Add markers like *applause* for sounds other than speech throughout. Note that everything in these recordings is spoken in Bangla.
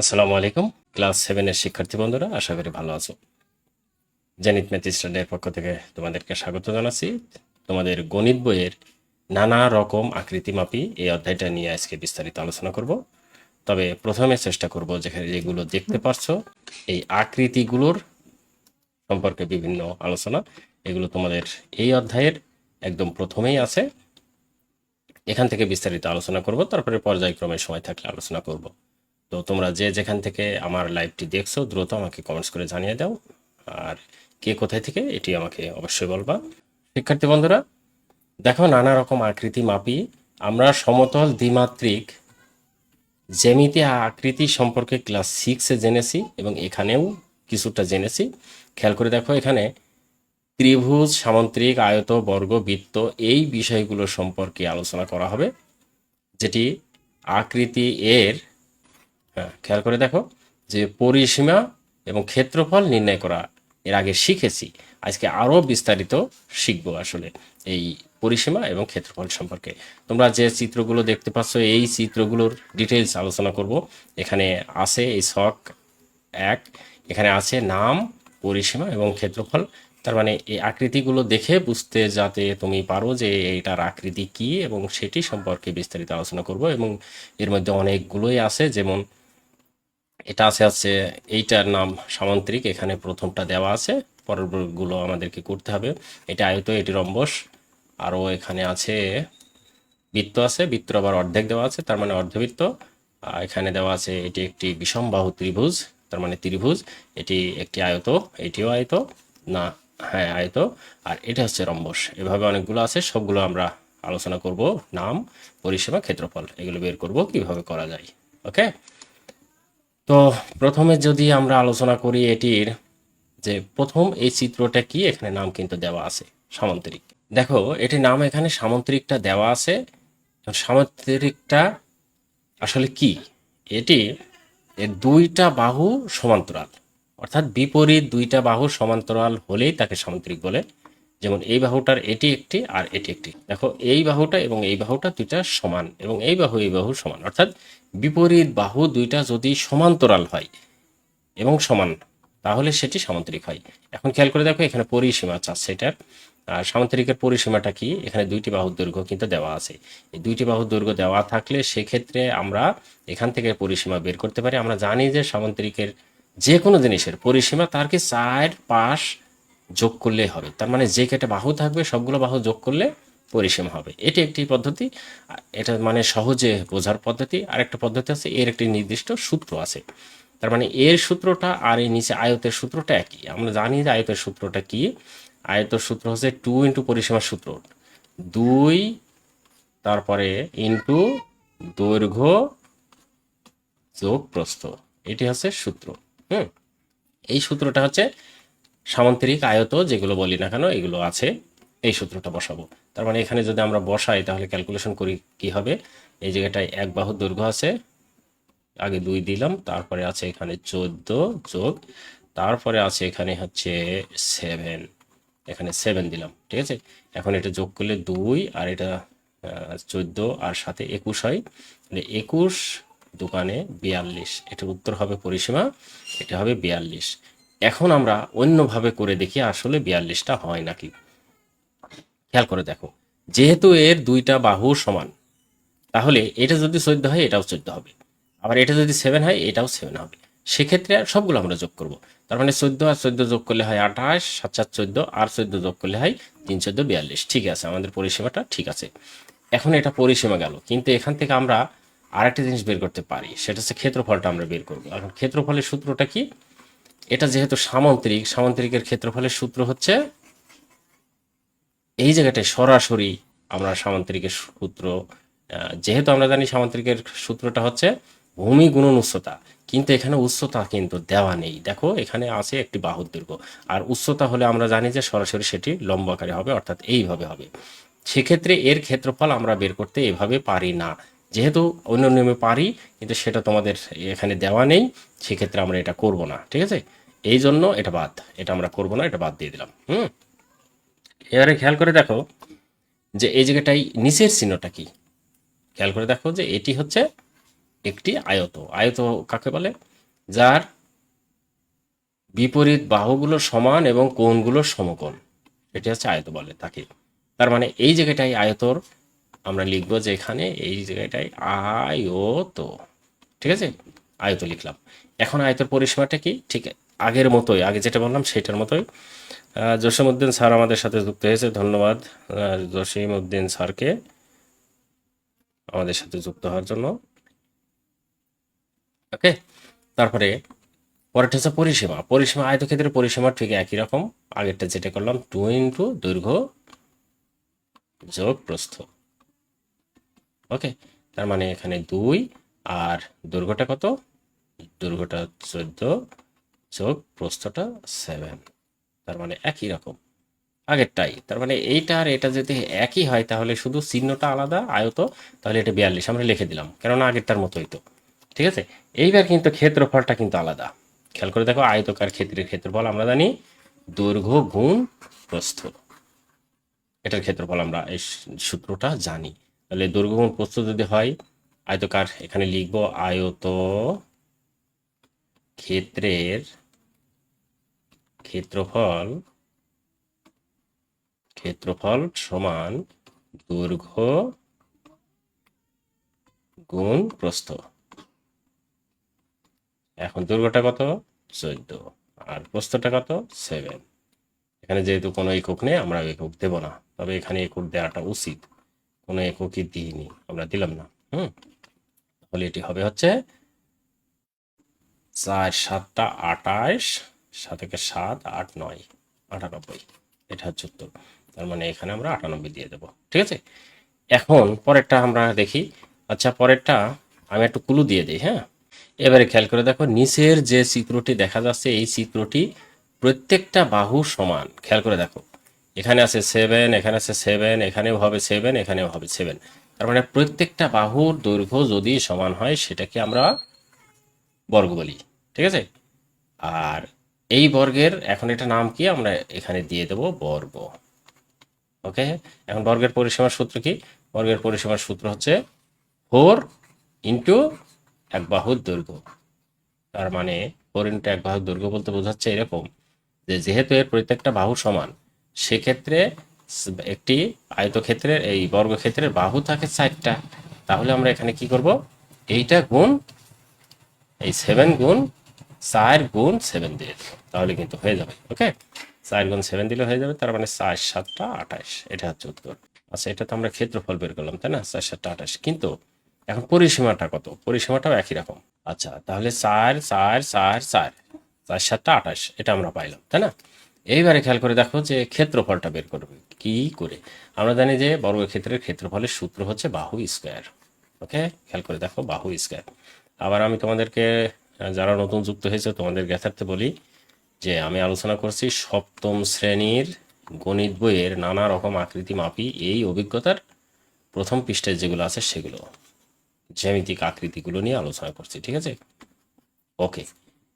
আসসালামু আলাইকুম। ক্লাস সেভেনের শিক্ষার্থী বন্ধুরা, আশা করি ভালো আছো। জেনিত ম্যাথ স্ট্যান্ডের পক্ষ থেকে তোমাদেরকে স্বাগত জানাচ্ছি। তোমাদের গণিত বইয়ের নানা রকম আকৃতি মাপি এই অধ্যায়টা নিয়ে আজকে বিস্তারিত আলোচনা করব। তবে প্রথমে চেষ্টা করব যেখানে যেগুলো দেখতে পারছ, এই আকৃতিগুলোর সম্পর্কে বিভিন্ন আলোচনা। এগুলো তোমাদের এই অধ্যায়ের একদম প্রথমেই আছে। এখান থেকে বিস্তারিত আলোচনা করব, তারপরে পর্যায়ক্রমে সময় থাকলে আলোচনা করব। তো তোমরা যে যেখান থেকে আমার লাইভটি দেখছ, দ্রুত আমাকে কমেন্টস করে জানিয়ে দাও। আর কে কোথায় থেকে, এটি আমাকে অবশ্যই বলবা। শিক্ষার্থী বন্ধুরা, দেখো নানা রকম আকৃতি মাপি। আমরা সমতল দ্বিমাত্রিক জ্যামিতি আকৃতি সম্পর্কে ক্লাস সিক্সে জেনেছি এবং এখানেও কিছুটা জেনেছি। খেয়াল করে দেখো এখানে ত্রিভুজ, সামন্ত্রিক, আয়ত, বর্গ, বৃত্ত এই বিষয়গুলো সম্পর্কে আলোচনা করা হবে, যেটি আকৃতি এর খেয়াল করে দেখো যে পরিসীমা এবং ক্ষেত্রফল নির্ণয় করা এর আগে শিখেছি। আজকে আরও বিস্তারিত শিখব আসলে এই পরিসীমা এবং ক্ষেত্রফল সম্পর্কে। তোমরা যে চিত্রগুলো দেখতে পাচ্ছ, এই চিত্রগুলোর ডিটেলস আলোচনা করব। এখানে আছে এই শখ এক, এখানে আছে নাম, পরিসীমা এবং ক্ষেত্রফল। তার মানে এই আকৃতিগুলো দেখে বুঝতে যাতে তুমি পারো যে এটার আকৃতি কি এবং সেটি সম্পর্কে বিস্তারিত আলোচনা করব এবং এর মধ্যে অনেকগুলোই আছে। যেমন এটা আছে আছে, এইটার নাম সামান্তরিক, এখানে প্রথমটা দেওয়া আছে, পরেরগুলো আমাদেরকে করতে হবে। এটা আয়ত, এটি রম্বস। আরও এখানে আছে, বৃত্ত আছে, বৃত্ত আবার অর্ধেক দেওয়া আছে, তার মানে অর্ধবৃত্ত। এখানে দেওয়া আছে, এটি একটি বিষমবাহু ত্রিভুজ, তার মানে ত্রিভুজ। এটি একটি আয়ত, এটিও আয়ত। না হ্যাঁ আয়ত। আর এটা হচ্ছে রম্বস। এভাবে অনেকগুলো আছে, সবগুলো আমরা আলোচনা করব। নাম পরিষেবা ক্ষেত্রফল, এগুলো বের করব, কীভাবে করা যায়। ওকে? তো প্রথমে যদি আমরা আলোচনা করি এটির, যে প্রথম এই চিত্রটা কি, এখানে নাম কিন্তু দেওয়া আছে, সামন্তরিক। দেখো, এটির নাম এখানে সামন্তরিকটা দেওয়া আছে। সামন্তরিকটা আসলে কি? এটি এর দুইটা বাহু সমান্তরাল। অর্থাৎ বিপরীত দুইটা বাহু সমান্তরাল হলেই তাকে সামন্তরিক বলে। যেমন এই বাহুটার এটি একটি আর এটি একটি। দেখো, এই বাহুটা এবং এই বাহুটা দুইটা সমান এবং এই বাহু এই বাহু সমান। অর্থাৎ বিপরীত বাহু দুইটা যদি সমান্তরাল হয়, এবং সমান, তাহলে সেটি সামান্তরিক হয়। এখন খেয়াল করে দেখো, এখানে পরিসীমা চাচ্ছে এটার আর সামান্তরিকের পরিসীমাটা কি? এখানে দুইটি বাহুর দৈর্ঘ্য কিন্তু দেওয়া আছে। এই দুইটি বাহুর দৈর্ঘ্য দেওয়া থাকলে সেক্ষেত্রে আমরা এখান থেকে পরিসীমা বের করতে পারি। আমরা জানি যে সামান্তরিকের যে কোনো জিনিসের পরিসীমা তার কি চার পাশ যোগ করলেই হবে। তার মানে যে কেটে বাহু থাকবে, সবগুলো বাহু যোগ করলে পরিসীমা হবে। এটি একটি পদ্ধতি। এটা মানে সহজে বোঝার পদ্ধতি। আর একটা পদ্ধতি আছে, এর একটি নির্দিষ্ট সূত্র আছে। তার মানে এর সূত্রটা আর এই নিচে আয়তের সূত্রটা একই। আমরা জানি যে আয়তের সূত্রটা কি? আয়তের সূত্র হচ্ছে টু ইন্টু পরিসীমার সূত্র। দুই, তারপরে ইন্টু দৈর্ঘ্য যোগ প্রস্থ। এটি হচ্ছে সূত্র। হুম? এই সূত্রটা হচ্ছে সামান্তরিক আয়ত, যেগুলো বলি না কেন, এগুলো আছে। এই সূত্রটা বসাবো। তার মানে এখানে যদি আমরা বসাই, তাহলে ক্যালকুলেশন করি কি হবে? এই জায়গাটায় এক বাহুর দৈর্ঘ্য আছে, আগে দুই দিলাম, তারপরে আছে এখানে চোদ্দ যোগ, তারপরে আছে এখানে হচ্ছে সেভেন এখানে সেভেন দিলাম, ঠিক আছে? এখন এটা যোগ করলে দুই, আর এটা চোদ্দ, আর সাথে একুশ হয়। তাহলে একুশ দোকানে বিয়াল্লিশ। এটার উত্তর হবে পরিসীমা, এটা হবে বিয়াল্লিশ। এখন আমরা অন্যভাবে করে দেখি আসলে বিয়াল্লিশটা হয় নাকি। খেয়াল করে দেখো। যেহেতু এর দুইটা বাহু সমান, তাহলে এটা যদি চোদ্দ হয়, এটাও চোদ্দ হবে। আবার এটা যদি সেভেন হয়, এটাও সেভেন হবে। সেক্ষেত্রে সবগুলো আমরা যোগ করব। তার মানে চোদ্দ আর চোদ্দ যোগ করলে হয় আঠাশ, সাত চার চোদ্দ, আর চোদ্দ যোগ করলে হয় তিন, চোদ্দ, বিয়াল্লিশ। ঠিক আছে, আমাদের পরিষেবাটা ঠিক আছে। এখন এটা পরিসীমা গেল। কিন্তু এখান থেকে আমরা আরেকটা জিনিস বের করতে পারি। সেটা হচ্ছে ক্ষেত্রফলটা আমরা বের করব। এখন ক্ষেত্রফলের সূত্রটা কি? এটা যেহেতু সামান্তরিক, সামান্তরিকের ক্ষেত্রফলের সূত্র হচ্ছে এই জায়গাটায় সরাসরি আমরা সামান্তরিকের সূত্র যেহেতু আমরা জানি সামান্তরিকের সূত্রটা হচ্ছে ভূমি গুণন উচ্চতা, কিন্তু এখানে উচ্চতা কিন্তু দেওয়া নেই। দেখো, এখানে আছে একটি বাহুর দৈর্ঘ্য, আর উচ্চতা হলে আমরা জানি যে সরাসরি সেটি লম্ব আকারে হবে, অর্থাৎ এইভাবে হবে। সেক্ষেত্রে এর ক্ষেত্রফল আমরা বের করতে এভাবে পারি না। যেহেতু অন্য নিয়মে পারি, কিন্তু সেটা তোমাদের এখানে দেওয়া নেই, সেক্ষেত্রে আমরা এটা করব না, ঠিক আছে? এই জন্য এটা বাদ, এটা আমরা করব না, এটা বাদ দিয়ে দিলাম, হুম? এবারে খেয়াল করে দেখো যে এই জায়গাটাই নিচের চিহ্নটা কি। খেয়াল করে দেখো যে এটি হচ্ছে একটি আয়ত। আয়ত কাকে বলে? যার বিপরীত বাহুগুলো সমান এবং কোণগুলো সমকোণ। এটি হচ্ছে আয়ত বলে তাকে। তার মানে এই জায়গাটাই আয়তর। আমরা লিখব যে এখানে এই জায়গাটাই আয়ত। ঠিক আছে? আয়ত লিখলাম। এখন আয়তর পরিসীমাটা কি? ঠিক আগের মতোই, আগে যেটা বললাম সেটার মতোই। জসীমউদ্দিন স্যার আমাদের সাথে যুক্ত হয়েছে। ধন্যবাদ। জসীমউদ্দিন স্যারকে আমাদের সাথে যুক্ত হওয়ার জন্য। ওকে তারপরে পরেরটা হচ্ছে পরিসীমা। পরিসীমা, আয়তক্ষেত্রের পরিসীমা ঠিক একই রকম। আগেরটা যেটা করলাম টু ইন্টু দৈর্ঘ্য যোগ প্রস্থ। ওকে তার মানে এখানে দুই আর দৈর্ঘ্যটা কত? দৈর্ঘ্যটা চোদ্দ যোগ প্রস্থটা সেভেন তার মানে একই রকম। আগেরটাই, তার মানে এইটা আর এটা যদি একই হয়, তাহলে শুধু চিহ্নটা আলাদা, আয়ত, তাহলে এটা বিয়াল্লিশ, আমরা লিখে দিলাম, কেননা আগেরটার মতোই তো। ঠিক আছে? এইবার কিন্তু ক্ষেত্রফলটা কিন্তু আলাদা। খেয়াল করে দেখো, আয়তকার ক্ষেত্রের ক্ষেত্রফল আমরা জানি দৈর্ঘ্য গুণ প্রস্থ। এটার ক্ষেত্রফল আমরা এই সূত্রটা জানি। তাহলে দৈর্ঘ্য গুণ প্রস্থ যদি হয়, আয়তকার এখানে লিখব আয়ত ক্ষেত্রের ক্ষেত্রফল ক্ষেত্রফল সমান দৈর্ঘ্য গুণ প্রস্থ। এখন দৈর্ঘ্যটা কত? চোদ্দ। আর প্রস্থটা কত? সেভেন। এখানে যেহেতু কোনো একক নেই, আমরা একক দেব না। তবে এখানে একক দেওয়াটা উচিত। কোনো এককই দিইনি। আমরা দিলাম না। হুম? তাহলে এটি হবে হচ্ছে চার সাতটা আটাশ সাতকে সাত, আট, নয়, আটানব্বই। এটা হচ্ছে উত্তর। তার মানে এখানে আমরা আটানব্বই দিয়ে দেবো। ঠিক আছে? এখন পরেরটা আমরা দেখি। আচ্ছা পরেরটা আমি একটু কুলু দিয়ে দিই হ্যাঁ? এবারে খেয়াল করে দেখো, নিচের যে চিত্রটি দেখা যাচ্ছে, এই চিত্রটি প্রত্যেকটা বাহু সমান। খেয়াল করে দেখো। এখানে আছে সেভেন এখানে আছে সেভেন এখানেও হবে সেভেন এখানেও হবে সেভেন তার মানে প্রত্যেকটা বাহুর দৈর্ঘ্য যদি সমান হয়, সেটাকে আমরা বর্গ বলি। ঠিক আছে? আর এই বর্গের এখন এটা নাম কি? আমরা এখানে দিয়ে দেব বর্গ। ওকে? এখন বর্গের পরিসীমার সূত্র কি? বর্গের পরিসীমার সূত্র হচ্ছে ফোর ইন্টু এক বাহুর দৈর্ঘ্য। তার মানে ফোর ইন্টু এক বাহুর দৈর্ঘ্য বলতে বোঝাচ্ছে এরকম যে যেহেতু এর প্রত্যেকটা বাহু সমান, সেক্ষেত্রে একটি আয়তক্ষেত্রের, এই বর্গক্ষেত্রের বাহু থাকে চারটা। তাহলে আমরা এখানে কি করব? এইটা গুণ এই সেভেন গুণ চার গুণ সেভেন দিয়ে তাহলে কিন্তু হয়ে যাবে ওকে চার গুণ সেভেন দিলে হয়ে যাবে, তার মানে চার সাতটা আঠাশ। এটা হচ্ছে উত্তর। আচ্ছা এটা তো আমরা ক্ষেত্রফল বের করলাম, তাই না? চার সাতটা আঠাশ। কিন্তু এখন পরিসীমাটা কত? পরিসীমাটাও একই রকম। আচ্ছা তাহলে চার চার চার চার চার সাতটা আঠাশ, এটা আমরা পাইলাম, তাই না? এইবারে খেয়াল করে দেখো যে ক্ষেত্রফলটা বের করবে। কি করে? আমরা জানি যে বর্গক্ষেত্রের ক্ষেত্রফলের সূত্র হচ্ছে বাহু স্কোয়ার ওকে খেয়াল করে দেখো বাহু স্কোয়ার আবার আমি তোমাদেরকে যারা নতুন যুক্ত হয়েছে, তোমাদের জ্ঞাতার্থে বলি যে আমি আলোচনা করছি সপ্তম শ্রেণির গণিত বইয়ের নানা রকম আকৃতি মাপি এই অভিজ্ঞতার প্রথম পৃষ্ঠায় যেগুলো আছে সেগুলো। জ্যামিতিক আকৃতিগুলো নিয়ে আলোচনা করছি, ঠিক আছে? ওকে,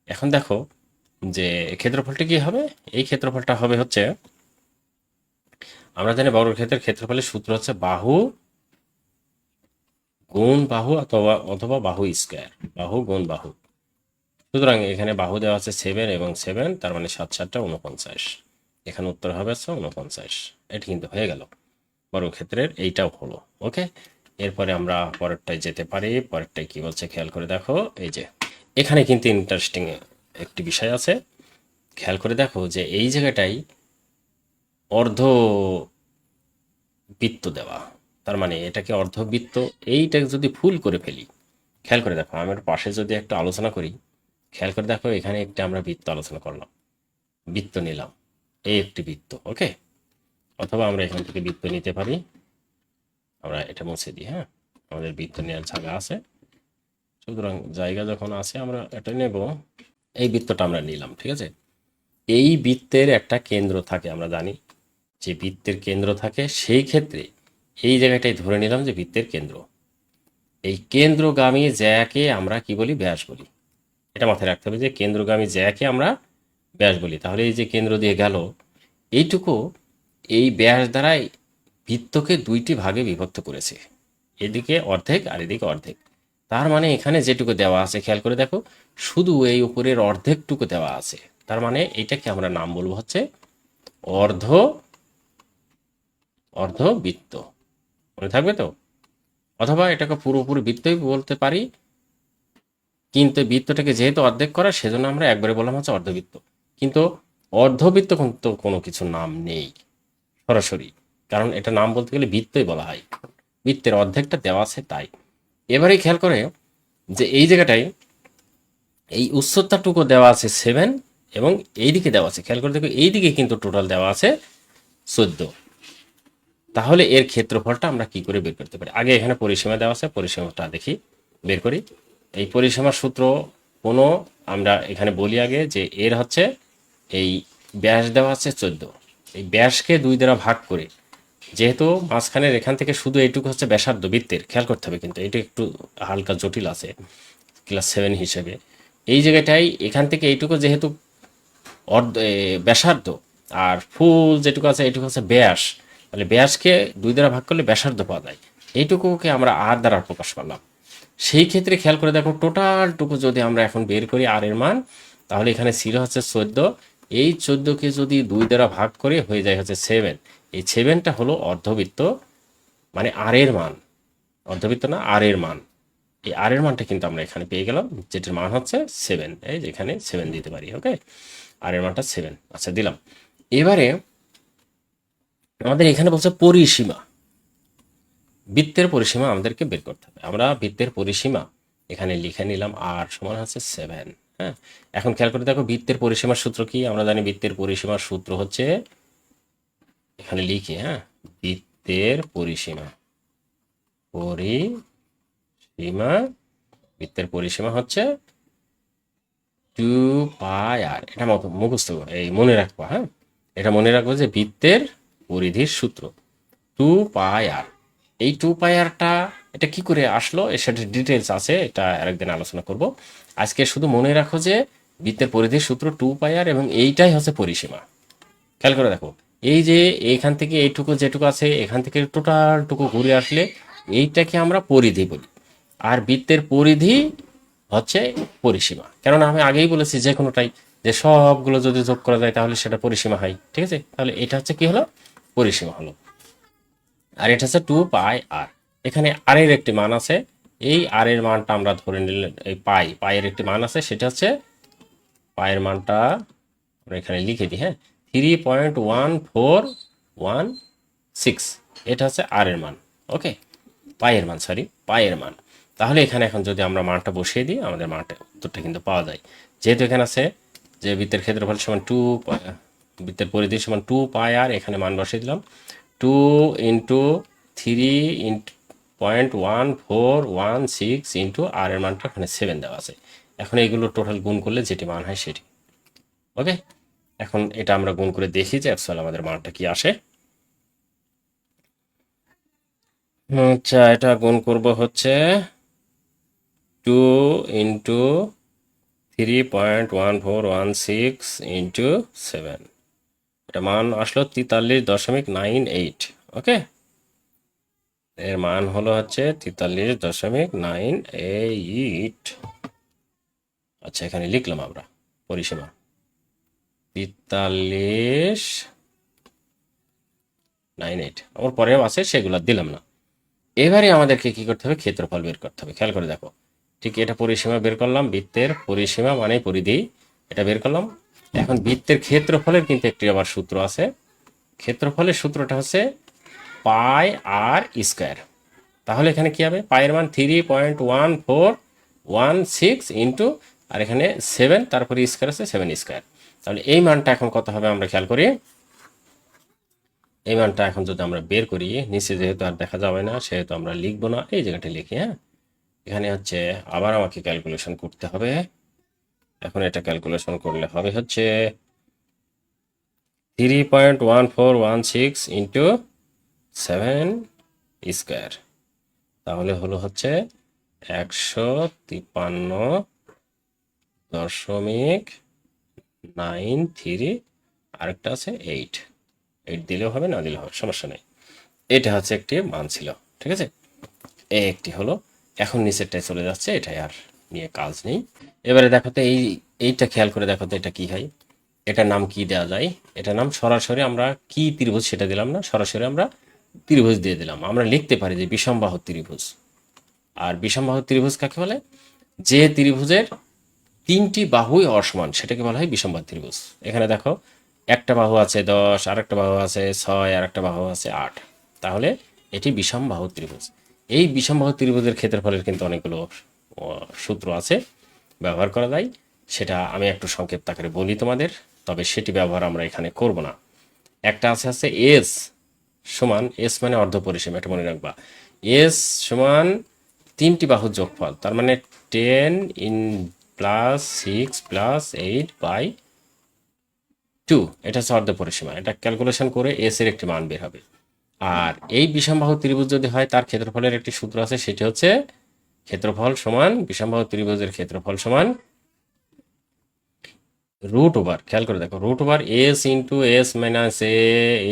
এখন দেখো যে ক্ষেত্রফলটা কি হবে? এই ক্ষেত্রফলটা হবে হচ্ছে, আমরা জানি বর্গক্ষেত্রের ক্ষেত্রফলের সূত্র হচ্ছে বাহু গুণ বাহু অথবা অথবা বাহু স্কোয়ার। বাহু গুণ বাহু। সুতরাং এখানে বাহু দেওয়া আছে সেভেন এবং সেভেন তার মানে সাত সাতটা উনপঞ্চাশ এখানে উত্তর হবে হচ্ছে উনপঞ্চাশ এটি কিন্তু হয়ে গেল। বর্গক্ষেত্রের এইটাও হলো ওকে এরপরে আমরা পরেরটায় যেতে পারি। পরেরটায় কি বলছে খেয়াল করে দেখো, এই যে, এখানে কিন্তু ইন্টারেস্টিং একটি বিষয় আছে। খেয়াল করে দেখো যে এই জায়গাটাই অর্ধ বৃত্ত দেওয়া, তার মানে এটাকে অর্ধবৃত্ত, এইটাকে যদি ফুল করে ফেলি, খেয়াল করে দেখো আমার পাশে যদি একটা আলোচনা করি খেয়াল করে দেখো, এখানে একটা আমরা বৃত্ত আলোচনা করলাম। বৃত্ত নিলাম। এই একটি বৃত্ত, ওকে? অথবা আমরা এখান থেকে বৃত্ত নিতে পারি। আমরা এটা মুছে দিই হ্যাঁ? আমাদের বৃত্ত নেওয়ার জায়গা আছে। সুতরাং জায়গা যখন আছে, আমরা এটা নেব। এই বৃত্তটা আমরা নিলাম, ঠিক আছে? এই বৃত্তের একটা কেন্দ্র থাকে, আমরা জানি। যে বৃত্তের কেন্দ্র থাকে, সেই ক্ষেত্রে এই জায়গাটাই ধরে নিলাম যে বৃত্তের কেন্দ্র। এই কেন্দ্রগামী জ্যাকে আমরা কি বলি? ব্যাস বলি। এটা মাথায় রাখতে হবে যে কেন্দ্রগামী জ্যাকে আমরা ব্যাস বলি। তাহলে এই যে কেন্দ্র দিয়ে গেল, এইটুকু এই ব্যাস দ্বারাই বৃত্তকে দুইটি ভাগে বিভক্ত করেছে। এদিকে অর্ধেক আর এদিকে অর্ধেক। তার মানে এখানে যেটুকু দেওয়া আছে, খেয়াল করে দেখো, শুধু এই উপরের অর্ধেকটুকু দেওয়া আছে। তার মানে এটাকে আমরা নাম বলব হচ্ছে অর্ধ, অর্ধবৃত্ত। মনে থাকবে তো? অথবা এটাকে পুরোপুরি বৃত্তই বলতে পারি কিন্তু বৃত্তটাকে যেহেতু অর্ধেক করা, সেজন্য আমরা একবারে বললাম হচ্ছে অর্ধবৃত্ত। কিন্তু অর্ধবৃত্ত কিন্তু কোনো কিছু নাম নেই, সরাসরি। কারণ এটা নাম বলতে গেলে বৃত্তই বলা হয়। বৃত্তের অর্ধেকটা দেওয়া আছে তাই। এবারে খেয়াল করে যে এই জায়গাটায় এই উচ্চতাটুকু দেওয়া আছে সেভেন এবং এইদিকে দেওয়া আছে। খেয়াল করে দেখো, এইদিকে কিন্তু টোটাল দেওয়া আছে চোদ্দ। তাহলে এর ক্ষেত্রফলটা আমরা কি করে বের করতে পারি? আগে এখানে পরিসীমা দেওয়া আছে, পরিসীমাটা দেখি, বের করি। এই পরিসীমার সূত্র কোনো আমরা এখানে বলি আগে যে এর হচ্ছে এই ব্যাস দেওয়া আছে চোদ্দ। এই ব্যাসকে দুই দ্বারা ভাগ করে, যেহেতু মাঝখানের এখান থেকে শুধু এইটুকু হচ্ছে ব্যাসার্ধ বৃত্তের, খেয়াল করতে হবে কিন্তু এটা একটু হালকা জটিল আছে ক্লাস সেভেন হিসেবে। এই জায়গাটাই এখান থেকে এইটুকু যেহেতু অর্ধ ব্যাসার্ধ, আর ফুল যেটুকু আছে এইটুকু আছে ব্যাস। তাহলে ব্যাসকে দুই দ্বারা ভাগ করলে ব্যাসার্ধ পাওয়া যায়। এইটুকুকে আমরা আর দ্বারা প্রকাশ করলাম। সেই ক্ষেত্রে খেয়াল করে দেখো টোটালটুকু যদি আমরা এখন বের করি আর এর মান, তাহলে এখানে ছিল হচ্ছে চোদ্দ। এই চোদ্দকে যদি দুই দ্বারা ভাগ করে হয়ে যায় হচ্ছে সেভেন এই সেভেনটা হলো অর্ধবৃত্ত মানে আর এর মান। অর্ধবৃত্ত না আর এর মান। এই আর এর মানটা কিন্তু আমরা এখানে পেয়ে গেলাম, যেটার মান হচ্ছে সেভেন এই যে এখানে সেভেন দিতে পারি ওকে আর এর মানটা সেভেন আচ্ছা দিলাম। এবারে আমাদের এখানে বলছে পরিসীমা। বৃত্তের পরিসীমা আমাদেরকে বের করতে হবে। আমরা বৃত্তের পরিসীমা এখানে লিখে নিলাম আর সমান হচ্ছে সেভেন হ্যাঁ? এখন খেয়াল করে দেখো বৃত্তের পরিসীমার সূত্র কি? আমরা জানি বৃত্তের পরিসীমার সূত্র হচ্ছে এখানে লিখি হ্যাঁ? বৃত্তের পরিসীমা। পরিসীমা, বৃত্তের পরিসীমা হচ্ছে টু পাই আর এটা মতো মুখস্থ এই মনে রাখব হ্যাঁ? এটা মনে রাখব যে বৃত্তের পরিধির সূত্র টু পাই আর এই টু পাই আরটা এটা কি করে আসলো? এর সেটা ডিটেলস আছে, এটা আরেকদিন আলোচনা করব। আজকে শুধু মনে রাখো যে বৃত্তের পরিধির সূত্র টু পাই আর এবং এইটাই হচ্ছে পরিসীমা। খেয়াল করে দেখো, এই যে এখান থেকে এইটুকু যেটুকু আছে, এখান থেকে টোটালটুকু ঘুরে আসলে এইটাকে আমরা পরিধি বলি। আর বৃত্তের পরিধি হচ্ছে পরিসীমা। কেননা আমি আগেই বলেছি যে কোনোটাই, যে সবগুলো যদি যোগ করা যায় তাহলে সেটা পরিসীমা হয়। ঠিক আছে? তাহলে এটা হচ্ছে কি হলো? পরিসীমা হলো। আর এটা হচ্ছে টু পাই আর এখানে আর এর একটি মান আছে। এই আর এর মানটা আমরা ধরে নিলে, এই পাই পায়ের একটি মান আছে। সেটা হচ্ছে পায়ের মানটা আমরা এখানে লিখে দিই হ্যাঁ? Three point one four one six এটা হচ্ছে আর এর মান, ওকে? পায়ের মান সরি পায়ের মান। তাহলে এখানে এখন যদি আমরা মানটা বসিয়ে দিই, আমাদের মানটা উত্তরটা কিন্তু পাওয়া যায়। যেহেতু এখানে আছে যে বৃত্তের ক্ষেত্রফল সমান টু বৃত্তের পরিধি সমান টু পাই আর এখানে মান বসিয়ে দিলাম। Two into three into point one four one six into আর এর মানটা ওখানে সেভেন দেওয়া আছে। এখন এইগুলো টোটাল গুণ করলে যেটি মান হয় সেটি। ওকে এখন এটা আমরা গুণ করে দেখি যে অ্যাকচুয়াল আমাদের মানটা কি আসে। আচ্ছা এটা গুণ করব হচ্ছে two into three point one four one six into seven এটা মান আসলো তেতাল্লিশ দশমিক নাইন এইট ওকে এর মান হলো হচ্ছে তেতাল্লিশ দশমিক নাইন এইট আচ্ছা এখানে লিখলাম আমরা পরিসীমা। তেতাল্লিশ নাইন এইট আমার পরেও আছে, সেগুলো দিলাম না। এবারে আমাদেরকে কি করতে হবে? ক্ষেত্রফল বের করতে হবে। খেয়াল করে দেখো। ঠিক এটা পরিসীমা বের করলাম, বৃত্তের পরিসীমা মানে পরিধি। এটা বের করলাম এখন বৃত্তের ক্ষেত্রফলের কিন্তু একটি আবার সূত্র আছে। ক্ষেত্রফলের সূত্রটা হচ্ছে পাই আর স্কোয়ার। তাহলে এখানে কি হবে? পায়ের মান three point one four one six into আর এখানে সেভেন তারপরে স্কোয়ার আছে সেভেন স্কোয়ার। তাহলে এই মানটা এখন কত হবে আমরা খেয়াল করি? এই মানটা এখন যদি আমরা বের করি, নিচে যেহেতু আর দেখা যাবে না, সেহেতু আমরা লিখব না। এই জায়গাটা লিখি হ্যাঁ? এখানে হচ্ছে আবার আমাকে ক্যালকুলেশন করতে হবে। এখন এটা ক্যালকুলেশন করলে হবে হচ্ছে three point one four one six into seven square তাহলে হলো হচ্ছে একশো তিপ্পান্ন দশমিক নাইন থ্রি আরেকটা আছে এইট এইট দিলেও হবে, না দিলেও হবে, সমস্যা নেই। এটা হচ্ছে একটি মান ছিল, ঠিক আছে? এই একটি হলো, এখন নিচেরটায় চলে যাচ্ছে, এটাই আর নিয়ে কাজ নেই। এবারে দেখো তো এই, এইটা খেয়াল করে দেখো তো এটা কি হয়। এটার নাম কি দেওয়া যায়? এটার নাম সরাসরি আমরা কি ত্রিভুজ সেটা দিলাম না, সরাসরি আমরা ত্রিভুজ দিয়ে দিলাম। আমরা লিখতে পারি যে বিষমবাহু ত্রিভুজ। আর বিষমবাহু ত্রিভুজ কাকে বলে? যে ত্রিভুজের তিনটি বাহুই অসমান, সেটাকে বলা হয় বিষমবাহু ত্রিভুজ। এখানে দেখো, একটা বাহু আছে দশ আর একটা বাহু আছে ছয় আর একটা বাহু আছে আট। তাহলে এটি বিষমবাহু ত্রিভুজ। এই বিষমবাহু ত্রিভুজের ক্ষেত্রফলের কিন্তু অনেকগুলো সূত্র আছে, ব্যবহার করা যায়। সেটা আমি একটু সংক্ষিপ্ত আকারে বলি তোমাদের, তবে সেটি ব্যবহার আমরা এখানে করব না। একটা আছে আছে এস সমান এস মানে অর্ধ পরিসীমা, এটা মনে রাখবা। এস সমান তিনটি বাহুর যোগফল, তার মানে ten in plus six plus eight by two. এটা হচ্ছে অর্ধ পরিসীমা, এটা ক্যালকুলেশন করে এস এর একটি মান বের হবে। আর এই বিষমবাহু ত্রিভুজ যদি হয়, তার ক্ষেত্রফলের একটি সূত্র আছে, সেটি হচ্ছে ক্ষেত্রফল সমান, বিষমবাহু ত্রিভুজের ক্ষেত্রফল সমান রুট ওভার খেয়াল করে দেখো root over S into S minus A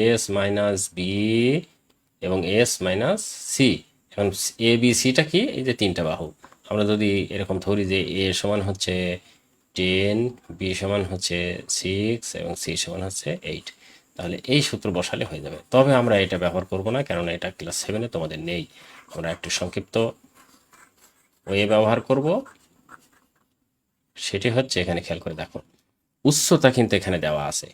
S minus B এবং এস মাইনাস সি এখন এ বি সিটা কি? এই যে তিনটা বাহু। আমরা যদি এরকম ধরি যে এ সমান হচ্ছে টেন বি সমান হচ্ছে সিক্স এবং সি সমান হচ্ছে এইট তাহলে এই সূত্র বসালে হয়ে যাবে। তবে আমরা এটা ব্যবহার করব না, কেননা এটা ক্লাস সেভেনে তোমাদের নেই। আমরা একটু সংক্ষিপ্ত ওয়ে ব্যবহার করব। সেটি হচ্ছে এখানে খেয়াল করে দেখো, উচ্চতা কিন্তু এখানে দেওয়া আছে।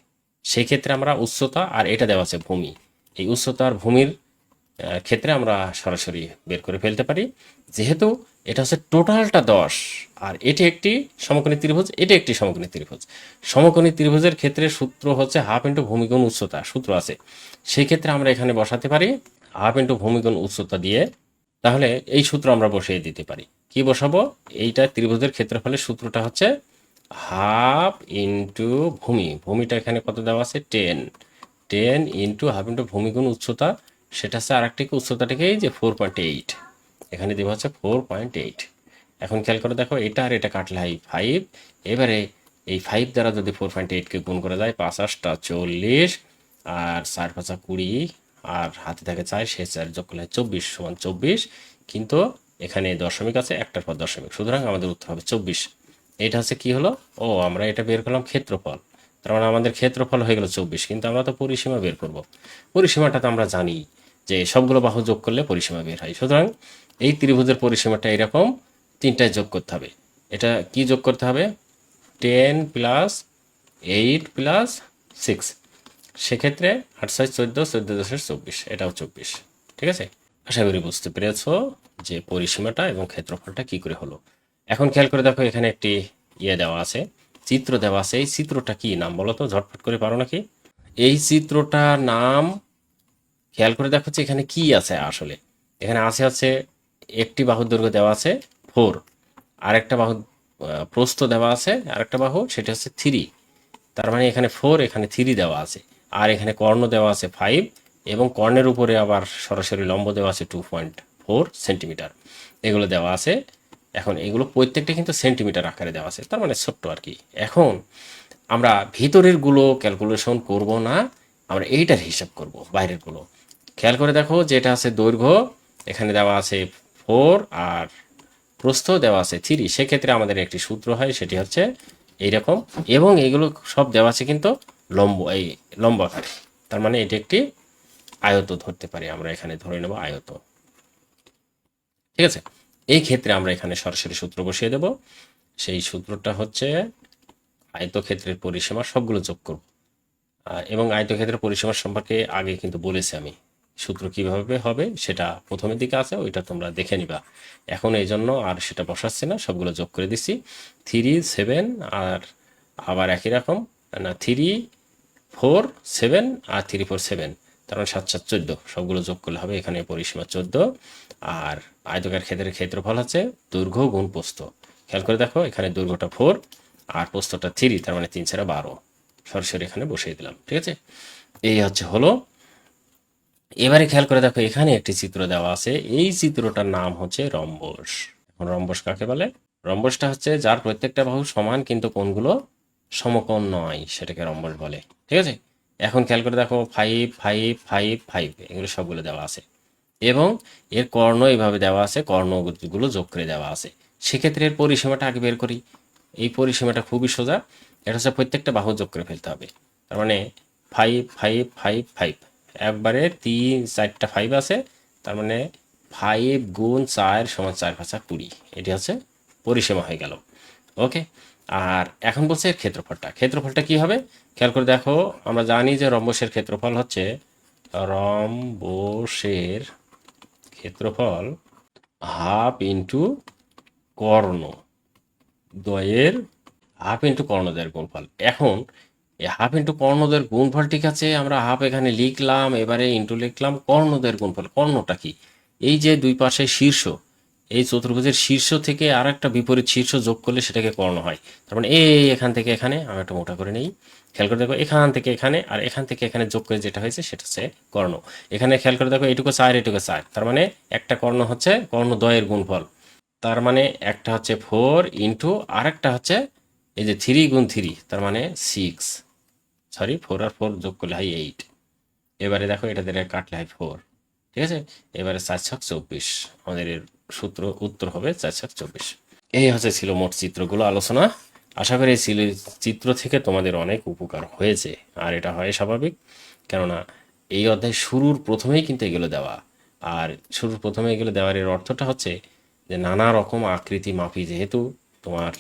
সেই ক্ষেত্রে আমরা উচ্চতা আর এটা দেওয়া আছে ভূমি। এই উচ্চতা আর ভূমির ক্ষেত্রে আমরা সরাসরি বের করে ফেলতে পারি। যেহেতু এটা হচ্ছে টোটালটা দশ, আর এটি একটি সমকোণী ত্রিভুজ, এটি একটি সমকোণী ত্রিভুজ। সমকোণী ত্রিভুজের ক্ষেত্রে সূত্র হচ্ছে হাফ ইন্টু ভূমিগুণ উচ্চতা, সূত্র আছে। সেই ক্ষেত্রে আমরা এখানে বসাতে পারি হাফ ইন্টু ভূমিগুণ উচ্চতা দিয়ে তাহলে এই সূত্র আমরা বসিয়ে দিতে পারি। কি বসাবো? এইটা ত্রিভুজের ক্ষেত্রফলের সূত্রটা হচ্ছে হাফ ইন্টু ভূমি। ভূমিটা এখানে কত দেওয়া আছে? Ten. Ten into half into ভূমিগুণ উচ্চতা, সেটা হচ্ছে আর একটি উচ্চতাটাকে এই যে ফোর পয়েন্ট এইট। এখানে দেওয়া হচ্ছে ফোর পয়েন্ট এইট। এখন খেয়াল করে দেখো, এটা আর এটা কাটলে হয় ফাইভ এবারে এই ফাইভ দ্বারা যদি ফোর পয়েন্ট এইটকে গুণ করা যায়, পাঁচ আটটা চল্লিশ, আর চার পাঁচা কুড়ি আর হাতে থাকে চার সে চার যোগ করলে চব্বিশ সমান চব্বিশ। কিন্তু এখানে দশমিক আছে, একটার পর দশমিক। সুতরাং আমাদের উত্তর হবে চব্বিশ। এটা হচ্ছে কি হলো? ও, আমরা এটা বের করলাম ক্ষেত্রফল। তার মানে আমাদের ক্ষেত্রফল হয়ে গেল চব্বিশ, কিন্তু আমরা তো পরিসীমা বের করব। পরিসীমাটা তো আমরা জানি যে সবগুলো বাহু যোগ করলে পরিসীমা বের হয়। সুতরাং এই ত্রিভুজের পরিসীমাটা এরকম, তিনটায় যোগ করতে হবে। এটা কি যোগ করতে হবে? Ten plus eight plus six. সেক্ষেত্রে আট ছয় চোদ্দ চোদ্দ দশের চব্বিশ, এটাও চব্বিশ। ঠিক আছে? আশা করি বুঝতে পেরেছ যে পরিসীমাটা এবং ক্ষেত্রফলটা কি করে হলো। এখন খেয়াল করে দেখো, এখানে একটি ইয়ে দেওয়া আছে, চিত্র দেওয়া আছে। এই চিত্রটা কি নাম বলো তো? ঝটফট করে পারো নাকি? এই চিত্রটার নাম খেয়াল করে দেখো যে এখানে কি আছে আসলে। এখানে আছে হচ্ছে, একটি বাহুর দৈর্ঘ্য দেওয়া আছে, ফোর। আরেকটা বাহু প্রস্থ দেওয়া আছে, আরেকটা বাহু, সেটা হচ্ছে থ্রি। তার মানে এখানে ফোর, এখানে থ্রি দেওয়া আছে। আর এখানে কর্ণ দেওয়া আছে ফাইভ এবং কর্ণের উপরে আবার সরাসরি লম্ব দেওয়া আছে টু পয়েন্ট ফোর সেন্টিমিটার এগুলো দেওয়া আছে। এখন এগুলো প্রত্যেকটা কিন্তু সেন্টিমিটার আকারে দেওয়া আছে। তার মানে ছোট্ট আর কি। এখন আমরা ভিতরেরগুলো ক্যালকুলেশন করব না, আমরা এইটার হিসাব করব, বাইরেরগুলো। খেয়াল করে দেখো যেটা আছে দৈর্ঘ্য, এখানে দেওয়া আছে ফোর আর প্রস্থ দেওয়া আছে থ্রি সেক্ষেত্রে আমাদের একটি সূত্র হয়, সেটি হচ্ছে এইরকম। এবং এগুলো সব দেওয়া আছে কিন্তু লম্ব, এই লম্ব আকারে। তার মানে এটি একটি আয়ত ধরতে পারি, আমরা এখানে ধরে নেব আয়ত। ঠিক আছে? এই ক্ষেত্রে আমরা এখানে সরাসরি সূত্র বসিয়ে দেব। সেই সূত্রটা হচ্ছে আয়তক্ষেত্রের পরিসীমা সবগুলো যোগ করব। এবং আয়তক্ষেত্রের পরিসীমা সম্পর্কে আগে কিন্তু বলেছি আমি। সূত্র কীভাবে হবে সেটা প্রথমের দিকে আছে, ওইটা তোমরা দেখে নিবা। এখন এই জন্য আর সেটা বসাচ্ছি না, সবগুলো যোগ করে দিচ্ছি। থ্রি, সেভেন, আর আবার একই রকম। না থ্রি ফোর সেভেন আর থ্রি ফোর সেভেন তার মানে সাত সাত, চোদ্দ। সবগুলো যোগ করলে হবে এখানে পরিসীমা চোদ্দ। আর আয়তকার ক্ষেত্রের ক্ষেত্রফল হচ্ছে দৈর্ঘ্য গুণ পোস্ত। খেয়াল করে দেখো, এখানে দৈর্ঘ্যটা ফোর আর পোস্তটা থ্রি তার মানে তিন ছাড়া বারো। সরাসরি এখানে বসিয়ে দিলাম, ঠিক আছে? এই হচ্ছে হলো। এবারে খেয়াল করে দেখো, এখানে একটি চিত্র দেওয়া আছে। এই চিত্রটার নাম হচ্ছে রম্বস। এখন রম্বস কাকে বলে? রম্বসটা হচ্ছে যার প্রত্যেকটা বাহু সমান, কিন্তু কোনগুলো সমকোণ নয়, সেটাকে রম্বস বলে। ঠিক আছে? এখন খেয়াল করে দেখো ফাইভ ফাইভ ফাইভ ফাইভ এগুলো সবগুলো দেওয়া আছে। এবং এর কর্ণ এইভাবে দেওয়া আছে কর্ণগুলো যোগ করে দেওয়া আছে। সেক্ষেত্রে এর পরিসীমাটা আগে বের করি। এই পরিসীমাটা খুবই সোজা। এটা হচ্ছে প্রত্যেকটা বাহু যোগ করে ফেলতে হবে। তার মানে ফাইভ ফাইভ ফাইভ ফাইভ একবারে তিন, চারটা ফাইভ আছে। তার মানে ফাইভ গুণ চার সমান চার পাঁচা কুড়ি। এটি হচ্ছে পরিসীমা হয়ে গেল। ওকে আর এখন বলছে এর ক্ষেত্রফলটা। ক্ষেত্রফলটা কি হবে? খেয়াল করে দেখো, আমরা জানি যে রম্বসের ক্ষেত্রফল হচ্ছে রম্বসের ক্ষেত্রফল হাফ ইন্টু কর্ণ দ্বয়ের, হাফ ইন্টু কর্ণদ্বয়ের গুণফল। এখন এই হাফ ইন্টু কর্ণদ্বয়ের গুণফল ঠিক আছে, আমরা হাফ এখানে লিখলাম, এবারে ইন্টু লিখলাম, কর্ণদ্বয়ের গুণফল। কর্ণটা কি? এই যে দুই পাশে শীর্ষ এই চতুর্ভুজের শীর্ষ থেকে আর একটা বিপরীত শীর্ষ যোগ করলে সেটাকে কর্ণ হয়। তার মানে এই এখান থেকে এখানে, আমি একটা মোটা করে নেই। খেয়াল করে দেখো, এখান থেকে এখানে আর এখান থেকে এখানে যোগ করে যেটা হয়েছে সেটা হচ্ছে কর্ণ। এখানে খেয়াল করে দেখো এটুকু চার এটুকু চার। তার মানে একটা কর্ণ হচ্ছে কর্ণদ্বয়ের গুণফল। তার মানে একটা হচ্ছে ফোর ইন্টু আর একটা হচ্ছে এই যে থ্রি গুণ থ্রি, তার মানে সিক্স। সরি, ফোর আর ফোর যোগ করলে হয় এইট। এবারে দেখো, এটা দিয়ে কাটলে হয় ফোর। ঠিক আছে? এবারে চার ছক চব্বিশ। আমাদের সূত্র উত্তর হবে চার চব্বিশ। এই হচ্ছে ছিল মোট চিত্রগুলো আলোচনা। আশা করি ছিল- চিত্র থেকে তোমাদের অনেক উপকার হয়েছে, আর এটা হয় স্বাভাবিক, কেননা এই অধ্যায় শুরুর প্রথমেই কিন্তু এগুলো দেওয়া। আর শুরুর প্রথমে এগুলো দেওয়ার এর অর্থটা হচ্ছে যে নানা রকম আকৃতি মাপি যেহেতু তোমার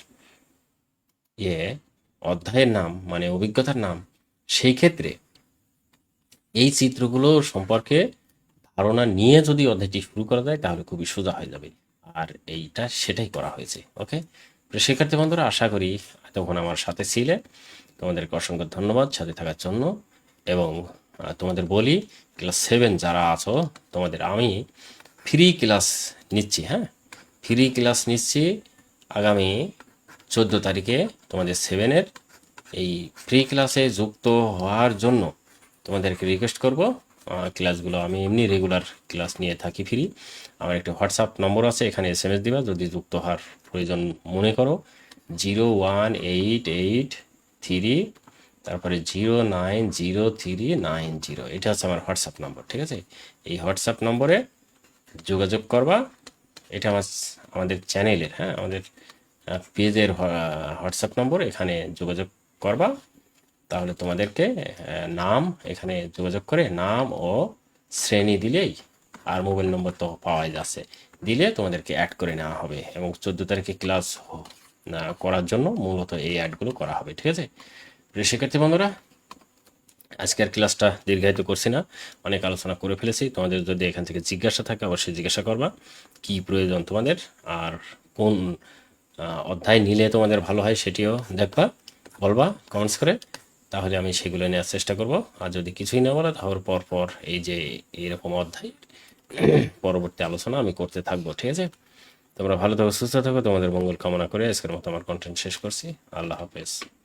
ইয়ে অধ্যায়ের নাম মানে অভিজ্ঞতার নাম, সেই ক্ষেত্রে এই চিত্রগুলো সম্পর্কে ধারণা নিয়ে যদি অধ্যায়টি শুরু করা যায়, তাহলে খুবই সোজা হয়ে যাবে। আর এইটা সেটাই করা হয়েছে, ওকে? শিক্ষার্থী বন্ধুরা, আশা করি এতক্ষণ আমার সাথে ছিলে। তোমাদেরকে অসংখ্য ধন্যবাদ সাথে থাকার জন্য। এবং তোমাদের বলি, ক্লাস সেভেন যারা আছো, তোমাদের আমি ফ্রি ক্লাস নিচ্ছি হ্যাঁ? ফ্রি ক্লাস নিচ্ছি আগামী চোদ্দ তারিখে তোমাদের সেভেনের। এই ফ্রি ক্লাসে যুক্ত হওয়ার জন্য তোমাদেরকে রিকোয়েস্ট করব। ক্লাসগুলো আমি এমনি রেগুলার ক্লাস নিয়ে থাকি ফ্রি আমার একটা হোয়াটসঅ্যাপ নম্বর আছে, এখানে এস এম এস দিবা, যদি যুক্ত হওয়ার প্রয়োজন মনে করো zero one eight eight three তারপরে zero nine zero three nine zero এটা হচ্ছে আমার হোয়াটসঅ্যাপ নম্বর ঠিক আছে? এই হোয়াটসঅ্যাপ নম্বরে যোগাযোগ করবা। এটা আমার, আমাদের চ্যানেলের হ্যাঁ? আমাদের পেজের হোয়াটসঅ্যাপ নম্বর এখানে যোগাযোগ করবা। তাহলে তোমাদেরকে নাম, এখানে যোগাযোগ করে নাম ও শ্রেণি দিলেই আর মোবাইল নম্বর তো পাওয়াই যাচ্ছে। দিলে তোমাদেরকে অ্যাড করে নেওয়া হবে এবং চোদ্দ তারিখে ক্লাস করার জন্য মূলত এই অ্যাডগুলো করা হবে, ঠিক আছে? প্রিয় শিক্ষার্থী বন্ধুরা, আজকের ক্লাসটা দীর্ঘায়িত করছি না। অনেক আলোচনা করে ফেলেছি। তোমাদের যদি এখান থেকে জিজ্ঞাসা থাকে, অবশ্যই জিজ্ঞাসা করবা। কি প্রয়োজন তোমাদের? আর কোন অধ্যায় নিলে তোমাদের ভালো হয় সেটিও দেখবা, বলবা কমেন্টস করে। তাহলে আমি সেগুলো নেওয়ার চেষ্টা করব। আর যদি কিছুই না বলে, তাহলে পরপর পর এই যে এরকম অধ্যায়, *clears throat* পরবর্তী আলোচনা আমি করতে থাকব, ঠিক আছে? তোমরা ভালো থাকো, সুস্থ থাকো, তোমাদের মঙ্গল কামনা করে আজকের মতো আমার কন্টেন্ট শেষ করছি। আল্লাহ হাফেজ।